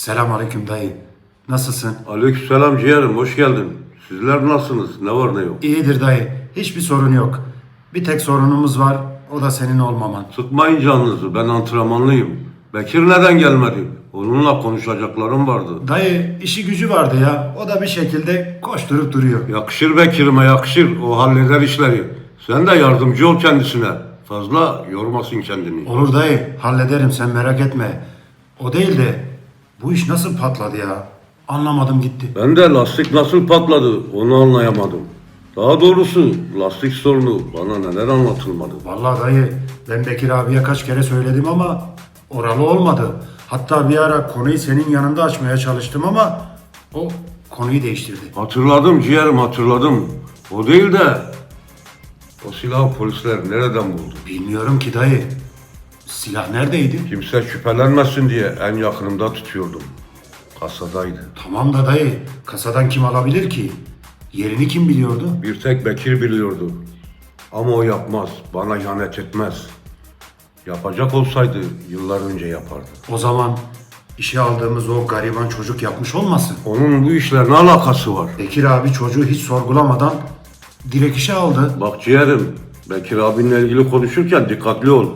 Selam aleyküm dayı. Nasılsın? Aleykümselam ciğerim, hoş geldin. Sizler nasılsınız? Ne var ne yok? İyidir dayı. Hiçbir sorun yok. Bir tek sorunumuz var. O da senin olmaman. Sıkmayın canınızı, ben antrenmanlıyım. Bekir neden gelmedi? Onunla konuşacaklarım vardı. Dayı işi gücü vardı ya. O da bir şekilde koşturup duruyor. Yakışır Bekir'ime yakışır, o halleder işleri. Sen de yardımcı ol kendisine. Fazla yormasın kendini. Olur dayı. Hallederim sen merak etme. O değil de bu iş nasıl patladı ya? Anlamadım gitti. Ben de lastik nasıl patladı onu anlayamadım. Daha doğrusu lastik sorunu bana neler anlatılmadı. Vallahi dayı ben Bekir abiye kaç kere söyledim ama oralı olmadı. Hatta bir ara konuyu senin yanında açmaya çalıştım ama o konuyu değiştirdi. Hatırladım ciğerim hatırladım. O değil de o silahı polisler nereden buldu? Bilmiyorum ki dayı. Silah neredeydi? Kimse şüphelenmesin diye en yakınımda tutuyordum. Kasadaydı. Tamam da dayı kasadan kim alabilir ki? Yerini kim biliyordu? Bir tek Bekir biliyordu. Ama o yapmaz, bana ihanet etmez. Yapacak olsaydı yıllar önce yapardı. O zaman işe aldığımız o gariban çocuk yapmış olmasın? Onun bu işle ne alakası var? Bekir abi çocuğu hiç sorgulamadan direkt işe aldı. Bak ciğerim, Bekir abinle ilgili konuşurken dikkatli ol.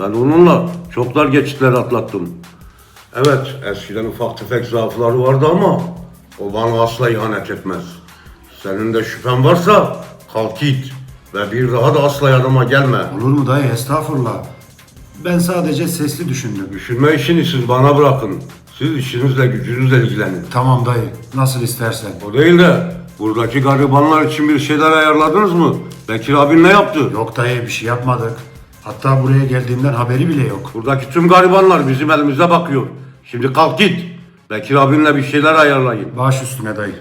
Ben onunla çok dar geçitler atlattım. Evet, eskiden ufak tefek zaafları vardı ama o bana asla ihanet etmez. Senin de şüphen varsa kalk git ve bir daha da asla yanıma gelme. Olur mu dayı estağfurullah. Ben sadece sesli düşündüm. Düşünme işini siz bana bırakın. Siz işinizle gücünüzle ilgilenin. Tamam dayı nasıl istersen. O değil de buradaki garibanlar için bir şeyler ayarladınız mı? Bekir abin ne yaptı? Yok dayı bir şey yapmadık. Hatta buraya geldiğimden haberi bile yok. Buradaki tüm garibanlar bizim elimize bakıyor. Şimdi kalk git. Bekir abinle bir şeyler ayarlayın. Baş üstüne dayı.